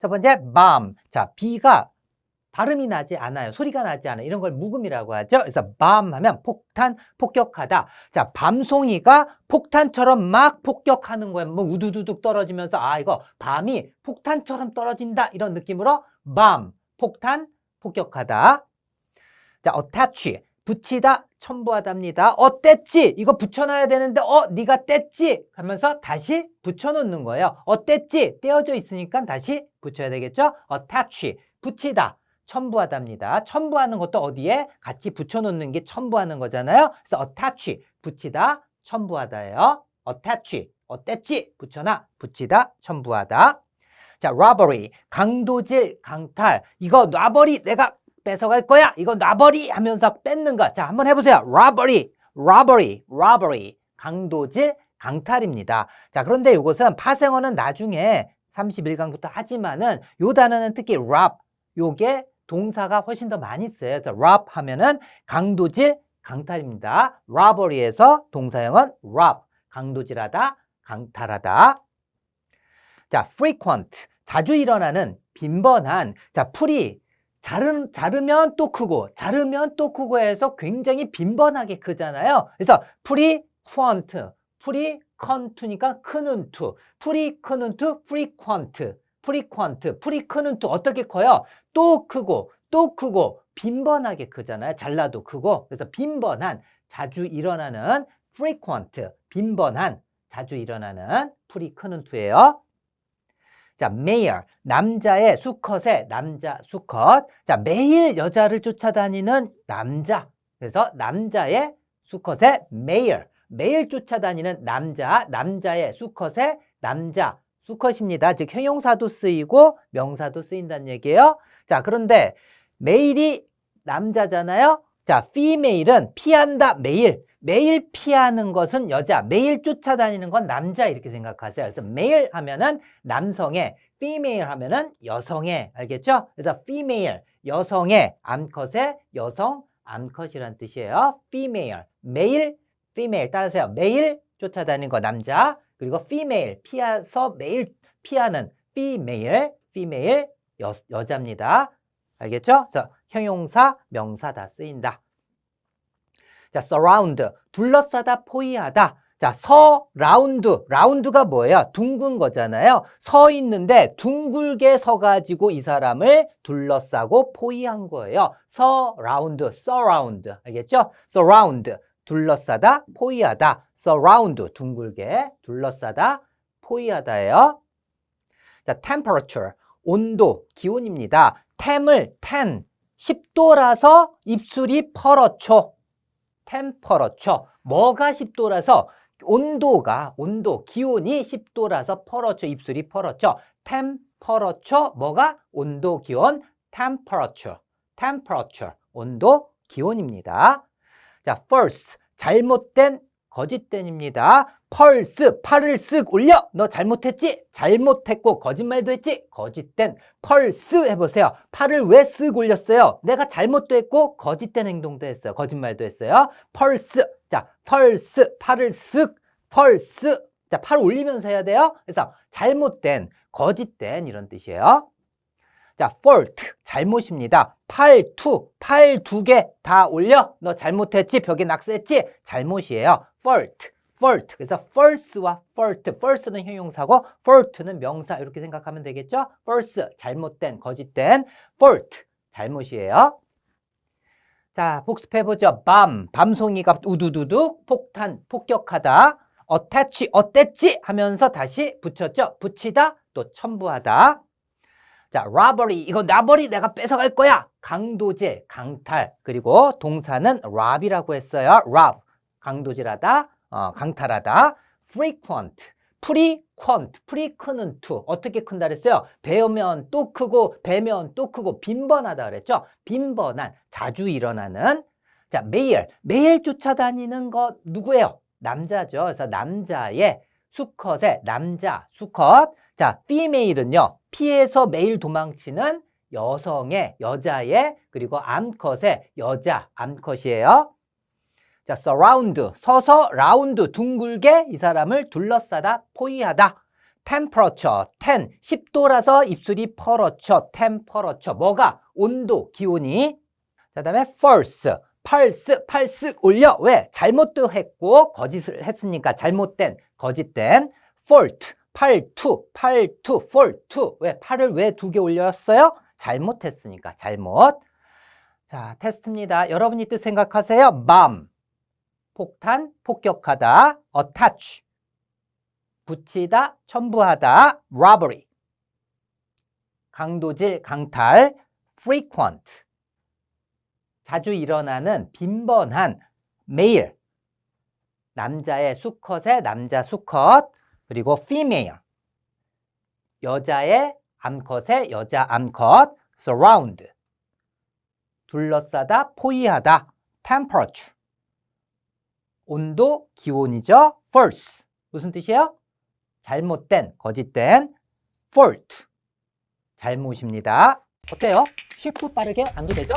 첫 번째 bomb. 자, B가 발음이 나지 않아요. 소리가 나지 않아요. 이런 걸 묵음이라고 하죠. 그래서 bomb 하면 폭탄, 폭격하다. 자, 밤송이가 폭탄처럼 막 폭격하는 거예요. 뭐 우두두둑 떨어지면서 아, 이거 밤이 폭탄처럼 떨어진다. 이런 느낌으로 bomb, 폭탄, 폭격하다. 자, attach, 붙이다, 첨부하답니다. 어, 뗐지? 이거 붙여놔야 되는데, 어, 네가 뗐지? 하면서 다시 붙여놓는 거예요. 어, 뗐지? 떼어져 있으니까 다시 붙여야 되겠죠? attach, 붙이다, 첨부하답니다. 첨부하는 것도 어디에? 같이 붙여놓는 게 첨부하는 거잖아요. 그래서 attach, 붙이다, 첨부하다예요. attach, 어, 뗐지? 붙여놔, 붙이다, 첨부하다. 자, robbery, 강도질, 강탈. 이거 놔버리, 내가 뺏어갈 거야. 이거 놔버리 하면서 뺏는 거. 자, 한번 해보세요. robbery, robbery, robbery. 강도질, 강탈입니다. 자, 그런데 이것은 파생어는 나중에 31강부터 하지만은 요 단어는 특히 rob, 요게 동사가 훨씬 더 많이 써요. 그래서 rob 하면은 강도질, 강탈입니다. robbery에서 동사형은 rob, 강도질하다, 강탈하다. 자, frequent, 자주 일어나는 빈번한, 자, 풀이 자르, 자르면 또 크고, 자르면 또 크고 해서 굉장히 빈번하게 크잖아요. 그래서 frequent, frequent니까 크는 투, 풀이 크는 투, frequent, frequent, 풀이 크는 투 어떻게 커요? 또 크고, 또 크고, 빈번하게 크잖아요. 잘라도 크고. 그래서 빈번한, 자주 일어나는 frequent, 빈번한, 자주 일어나는 풀이 크는 투예요. 자, mayor, 남자의 수컷의 남자 수컷. 자, 매일 여자를 쫓아다니는 남자. 그래서 남자의 수컷의 mayor, 매일 쫓아다니는 남자, 남자의 수컷의 남자 수컷입니다. 즉 형용사도 쓰이고 명사도 쓰인다는 얘기예요. 자, 그런데 매일이 남자잖아요. 자, female은 피한다, 매일. 매일 피하는 것은 여자, 매일 쫓아다니는 건 남자 이렇게 생각하세요. 그래서 매일 하면은 남성의, female 하면은 여성의, 알겠죠? 그래서 female, 여성의, 암컷의 여성, 암컷이란 뜻이에요. female, 매일, female 따라서요. 매일 쫓아다니는 거 남자, 그리고 female, 피해서 매일 피하는 female, female, 여, 여자입니다. 알겠죠? 그래서 형용사, 명사 다 쓰인다. 자, surround, 둘러싸다, 포위하다. 자, 서 라운드, 라운드가 뭐예요? 둥근 거잖아요. 서 있는데 둥글게 서가지고 이 사람을 둘러싸고 포위한 거예요. surround, surround, 알겠죠? surround, 둘러싸다, 포위하다. surround, 둥글게 둘러싸다, 포위하다예요. 자, temperature, 온도, 기온입니다. 템을 10, 10도라서 입술이 펄어쳐. 템퍼러처. 뭐가 10도라서? 온도가 온도 기온이 10도라서 펄어쳐 입술이 펄어쳐 템퍼러처 뭐가? 온도 기온 temperature temperature 온도 기온입니다. 자, false 잘못된 거짓된입니다. 펄스 팔을 쓱 올려. 너 잘못했지? 잘못했고 거짓말도 했지? 거짓된. 펄스 해보세요. 팔을 왜 쓱 올렸어요? 내가 잘못도 했고 거짓된 행동도 했어요. 거짓말도 했어요. 펄스 자 펄스 팔을 쓱 펄스 자 팔 올리면서 해야 돼요. 그래서 잘못된 거짓된 이런 뜻이에요. 자 fault. 잘못입니다. 팔투 팔 두 개 다 올려. 너 잘못했지? 벽에 낙서했지? 잘못이에요. fault fault. 그래서 false와 fault. false는 형용사고 fault는 명사 이렇게 생각하면 되겠죠? false 잘못된 거짓된 fault 잘못이에요. 자, 복습해 보죠. 밤 밤송이가 우두두둑 폭탄 폭격하다. attach 어땠지 하면서 다시 붙였죠. 붙이다 또 첨부하다. 자, robbery 이거 놔버리 내가 뺏어갈 거야. 강도질, 강탈. 그리고 동사는 rob이라고 했어요. rob 강도질하다. 어, 강탈하다. frequent, frequent, 크는 to 어떻게 큰다 그랬어요? 배우면 또 크고 배면 또 크고 빈번하다 그랬죠? 빈번한, 자주 일어나는 자, 매일, 매일 쫓아다니는 거 누구예요? 남자죠. 그래서 남자의 수컷의 남자, 수컷. 자, female은요. 피해서 매일 도망치는 여성의, 여자의, 그리고 암컷의 여자, 암컷이에요. 자, surround, 서서 라운드, 둥글게 이 사람을 둘러싸다, 포위하다. temperature, 10, 10도라서 입술이 펄어쳐, temperature. 뭐가? 온도, 기온이. 자, 다음에 false, pulse, pulse 올려. 왜? 잘못도 했고, 거짓을 했으니까 잘못된, 거짓된. fault, 팔투, 팔투, faltu. 왜? 팔을 왜 두 개 올렸어요? 잘못했으니까, 잘못. 자, 테스트입니다. 여러분이 뜻 생각하세요. bomb, 폭탄, 폭격하다. attach, 붙이다, 첨부하다. robbery, 강도질, 강탈. frequent, 자주 일어나는 빈번한 매일 남자의 수컷의 남자 수컷 그리고 female 여자의 암컷의 여자 암컷 surround 둘러싸다 포위하다 temperature 온도 기온이죠 false 무슨 뜻이에요? 잘못된 거짓된 fault 잘못입니다 어때요? 쉽고 빠르게 안도 되죠?